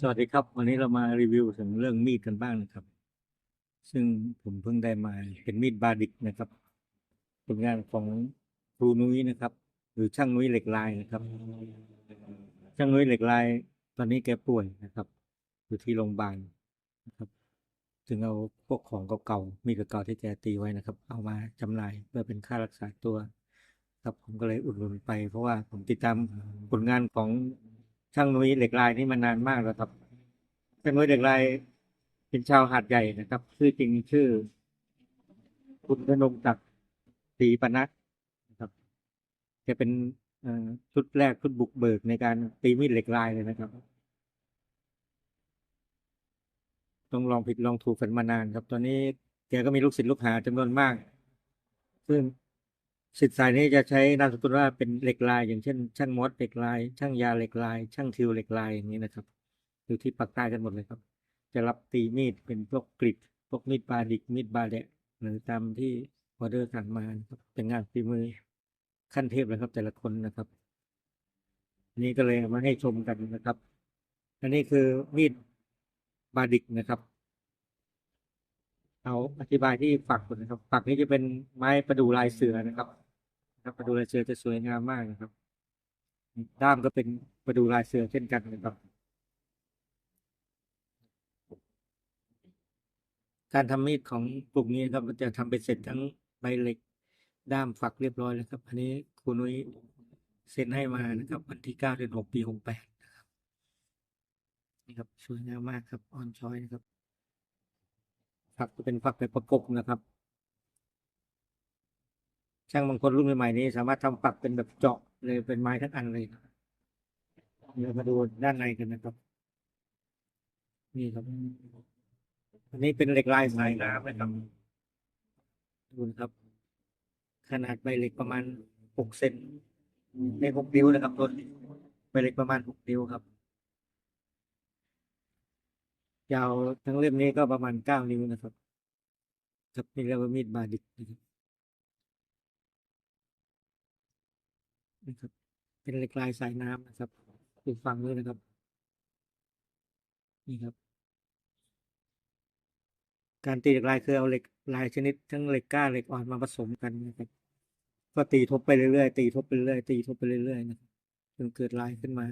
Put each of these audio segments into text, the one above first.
สวัสดีครับ วันนี้เรามารีวิวถึงเรื่องมีดกันบ้างนะครับ ซึ่งผมเพิ่งได้มาเป็นมีดบาดิกนะครับผลงานของครูนุ้ยนะครับ หรือช่างนุ้ยเหล็กลายนะครับ ช่างนุ้ยเหล็กลาย ตอนนี้แกป่วยนะครับ อยู่ที่โรงพยาบาลนะครับถึงเอาพวกของเก่าๆมีดเก่าที่แกตีไว้นะครับ เอามาจำหน่ายเพื่อเป็นค่ารักษาตัว ครับผมก็เลยอุดหนุนไป เพราะว่าผมติดตามผลงานของ ช่างนุ้ยเหล็กลายนี่มานานมากแล้วครับช่างนุ้ยเหล็กลายเป็นชาวหาดใหญ่นะครับ ชื่อจริงชื่อ คุณธนงศักดิ์ศรีปนักนะครับแกเป็นชุดแรกชุดบุกเบิกในการตีมีดเหล็กลายเลยนะครับ ต้องลองผิดลองถูกกันมานานครับ ตอนนี้แกก็มีลูกศิษย์ลูกหาจำนวนมาก ซึ่ง ศิษย์สายนี้จะใช้นามสกุลว่าเป็นเหล็กลาย อย่างเช่น ช่างมดเหล็กลาย ช่างยาเหล็กลาย ช่างทิวเหล็กลายอย่างนี้นะครับ อยู่ที่ปากใต้กันหมดเลยครับ จะรับตีมีดเป็นพวกกริดพวกมีดบาดิกมีดบาแดะหรือตามที่ออเดอร์สั่งมานะครับเป็นงานฝีมือขั้นเทพเลยครับ แต่ละคนนะครับอันนี้ก็เลยมาให้ชมกันนะครับ อันนี้คือมีดบาดิกนะครับ เอาอธิบายที่ฝักก่อนนะครับ ฝักนี้จะเป็นไม้ประดู่ลายเสือนะครับ ครับประดูลายเสือจะสวยงามมากนะครับ ด้ามก็เป็นประดูลายเสือเช่นกันนะครับ การทำมีดของกลุ่มนี้ครับจะทำเป็นเสร็จทั้งใบเหล็ก ด้ามฝักเรียบร้อยแล้วครับ อันนี้ครูนุ้ยเซ็นให้มานะครับ วันที่เก้าเดือนหกปีหกแปดนะครับนี่ครับสวยงามมากครับออนช้อยนะครับฝักจะเป็นฝักแบบประกบนะครับ ช่างบางคนรุ่นใหม่ๆนี้ สามารถทำฝักเป็นแบบเจาะเลยเป็นไม้ทั้งอันเลยเดี๋ยวมาดูด้านในกันนะครับ นี่ครับ อันนี้เป็นเหล็กลายสายน้ำนะครับดูนะครับ ขนาดใบเหล็กประมาณหกเซนในหกนิ้วนะครับต้นใบเหล็กประมาณหกนิ้วครับยาวทั้งเล่มนี้ก็ประมาณเก้านิ้วนะครับครับนี่เรียกว่ามีดบาดิกนะครับ นะครับ เป็นเหล็กลายสายน้ำนะครับดูฟังด้วยนะครับ นี่ครับ การตีเหล็กลายคือเอาเหล็กลายชนิด ทั้งเหล็กกล้าเหล็กอ่อนมาผสมกันนะครับ ก็ตีทบไปเรื่อยๆตีทบไปเรื่อยๆตีทบไปเรื่อยๆนะครับจนเกิดลายขึ้นมา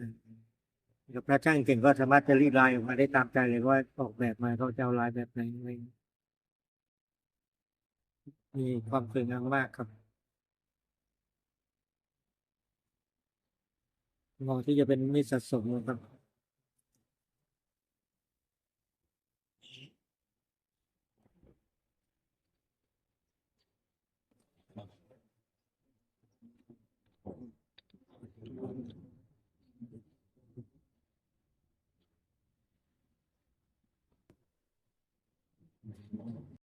ครับถ้าช่างเก่งก็สามารถจะรีดลายออกมาได้ตามใจเลยว่าออกแบบมาเขาจะเอาลายแบบไหนมีความสวยงามมากครับ มองที่จะเป็นมิตรสะสมครับ